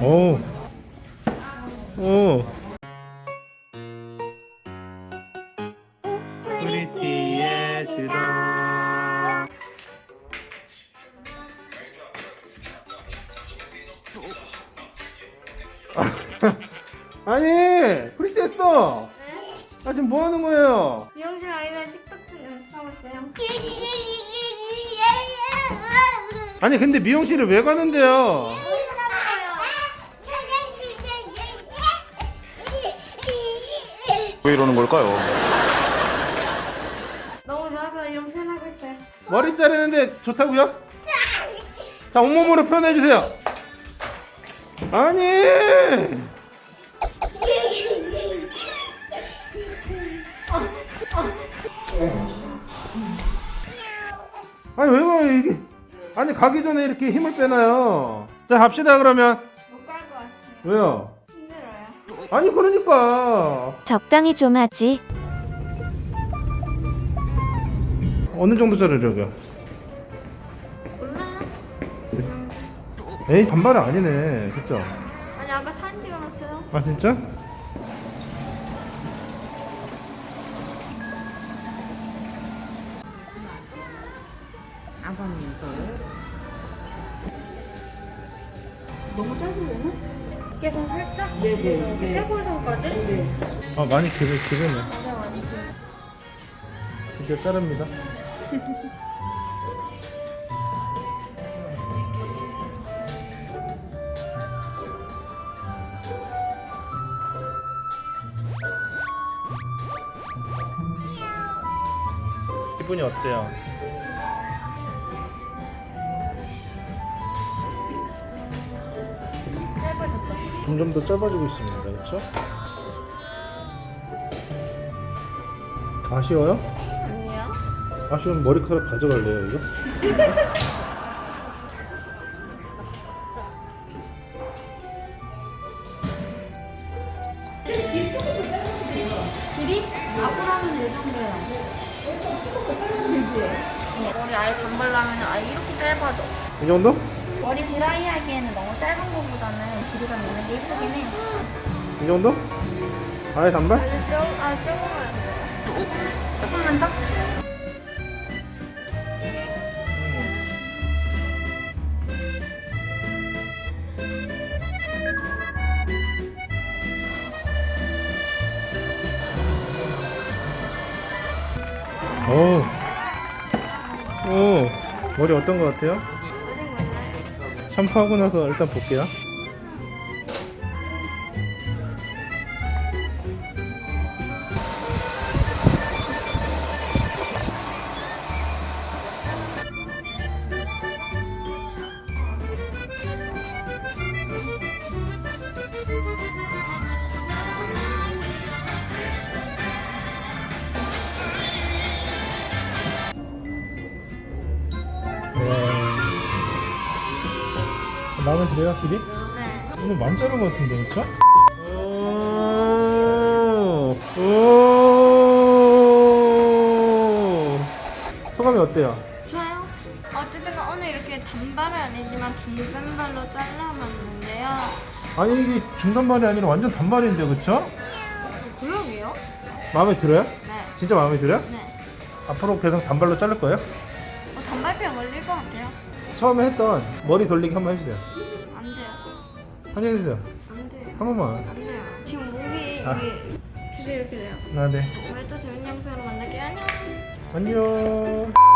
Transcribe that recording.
오. 오. 프리티의 드럼. 아니, 프리티 했어. 아 지금 뭐 하는 거예요? 미용실 아이들 틱톡 연습하고 있어요. 아니 근데 미용실을 왜 가는데요? 왜 이러는 걸까요? 너무 좋아서 이런 표현하고 있어요. 머리 자르는데 좋다고요? 자 온몸으로 표현해 주세요. 아니. 아니 왜 그래 이게? 아니 가기 전에 이렇게 힘을 빼나요? 자 갑시다 그러면. 못 갈 것 같아요. 왜요? 아니 그러니까 적당히 좀 하지. 어느 정도 자르려고요? 몰라요. 에이 단발은 아니네, 그쵸? 아니 아까 사진 찍어놨어요. 아 진짜? 너무 짧으려 나? 이게 좀 살짝 쇄골선까지? 아 많이 길어 길으네. 드디어 자릅니다. 기분이 어때요? 점점 더 짧아지고 있습니다. 그렇죠? 아쉬워요? 아니요. 아쉬우면 머리카락 가져갈래요, 이거? 길이? 앞으로 하면 이 정도예요. 머리 아예 단발로 하면 아예 이렇게 짧아져. 이 정도? 머리 드라이하기에는 너무 짧은 것보다는 길이가 있는 게 예쁘긴 해. 이 정도? 아예 단발? 아주 조, 아, 조금만 더. 조금만 더? 오. 오. 머리 어떤 것 같아요? 샴푸하고 나서 일단 볼게요. 마음에 들어요, 길이? 네. 오늘 많이 자른 것 같은데, 그쵸? 오, 오. 소감이 어때요? 좋아요. 어쨌든 오늘 이렇게 단발은 아니지만 중단발로 잘라봤는데요. 아니, 이게 중단발이 아니라 완전 단발인데, 그쵸? 그러게요? 마음에 들어요? 네. 진짜 마음에 들어요? 네. 앞으로 계속 단발로 자를 거예요? 어, 단발뼈 걸릴 것 같아요. 처음에 했던 머리 돌리기 한번 해주세요. 안 돼요. 한 번 해주세요. 안 돼요. 한 번만. 안 돼요. 지금 목이 아. 이게 주제 이렇게 돼요. 아, 네. 오늘 또 재밌는 영상으로 만날게요. 안녕. 안녕.